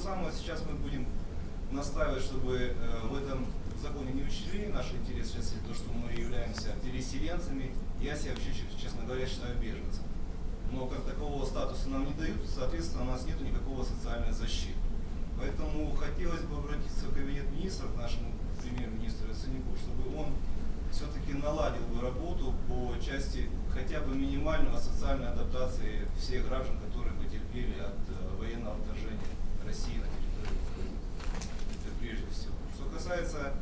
самое сейчас мы будем настаивать, чтобы э, в этом законе не учли наши интересы, частности, то, что мы являемся переселенцами. Я себя вообще, честно говоря, считаю беженцем. Но как такового статуса нам не дают, соответственно, у нас нет никакого социальной защиты. Поэтому хотелось бы обратиться в кабинет министров, к нашему премьер-министру Яценюку, чтобы он все-таки наладил бы работу по части хотя бы минимального социальной адаптации всех граждан, которые потерпели от э, военного вторжения России на территорию Украины. Это прежде всего. Что касается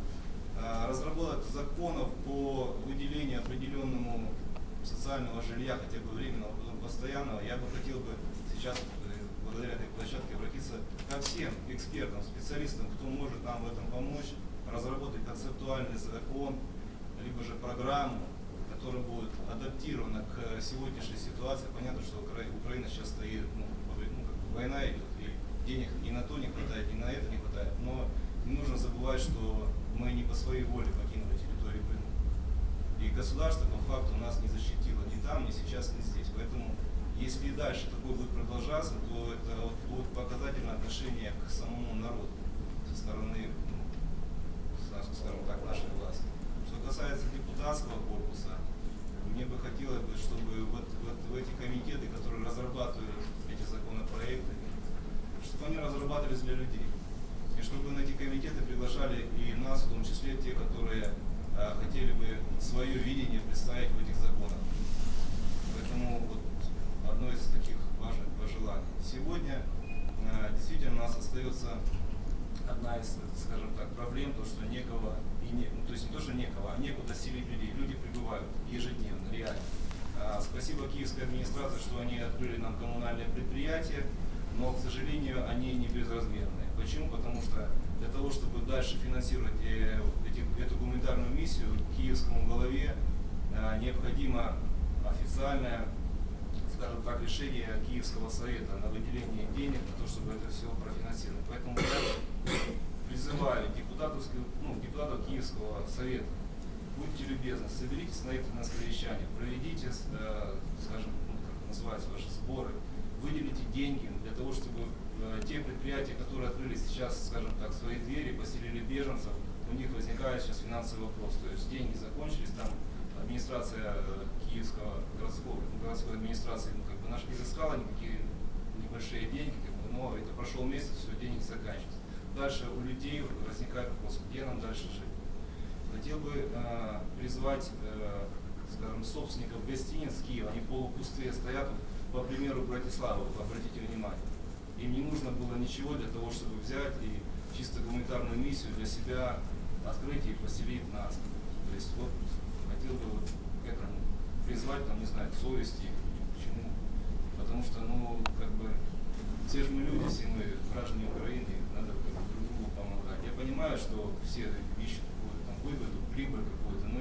э, разработок законов по выделению определенному социального жилья, хотя бы временного, потом постоянного, я бы хотел бы сейчас э, благодаря этой площадке обратиться ко всем экспертам, специалистам, кто может нам в этом помочь, разработать концептуальный закон, либо же программу, которая будет адаптирована к сегодняшней ситуации. Понятно, что Укра- Украина сейчас стоит, ну, ну, как бы война идет, и денег и на то не хватает, и на это не хватает. Но не нужно забывать, что мы не по своей воле покинули территорию Крыма. И государство по факту нас не защитило ни там, ни сейчас, ни здесь. Поэтому, если и дальше такое будет продолжаться, то это вот будет показательное отношение к самому народу со стороны, ну, скажем так, нашей власти. Что касается депутатского корпуса, мне бы хотелось бы, чтобы вот, вот в эти комитеты, которые разрабатывают эти законопроекты, чтобы они разрабатывались для людей. И чтобы на эти комитеты приглашали и нас, в том числе те, которые а, хотели бы свое видение представить в этих законах. Поэтому вот одно из таких важных пожеланий. Сегодня а, действительно у нас остается одна из, скажем так, проблем, то, что некого, и не, ну, то есть не то, что некого, а некуда селить людей. Люди прибывают ежедневно, реально. А, Спасибо киевской администрации, что они открыли нам коммунальные предприятия, но, к сожалению, они не безразмерные. Почему? Потому что для того, чтобы дальше финансировать э, эти- эту гуманитарную миссию, киевскому главе а, необходимо официальное скажем так, решение Киевского совета на выделение денег на то, чтобы это все профинансировать. Поэтому я призываю депутатовскую, ну, депутатов Киевского совета, будьте любезны, соберитесь на это на совещание, проведите, э, скажем, ну, как называются ваши сборы, выделите деньги для того, чтобы э, те предприятия, которые открыли сейчас, скажем так, свои двери, поселили беженцев, у них возникает сейчас финансовый вопрос. То есть деньги закончились, там администрация э, Киевского городской администрации ну, как бы наш не изыскала никакие небольшие деньги, как бы, но это прошел месяц, все, деньги заканчиваются. Дальше у людей возникает вопрос, где нам дальше жить. Хотел бы э, призвать, э, скажем, собственников гостиниц Киева, они полупустые стоят, по примеру Братиславы, обратите внимание. Им не нужно было ничего для того, чтобы взять и чисто гуманитарную миссию для себя открыть и поселить нас. То есть вот призвать, там, не знаю, совести, к чему. Потому что, ну, как бы, все же мы люди, все мы граждане Украины, надо как бы друг другу помогать. Я понимаю, что все ищут какую-то там выгоду, прибыль какую-то, но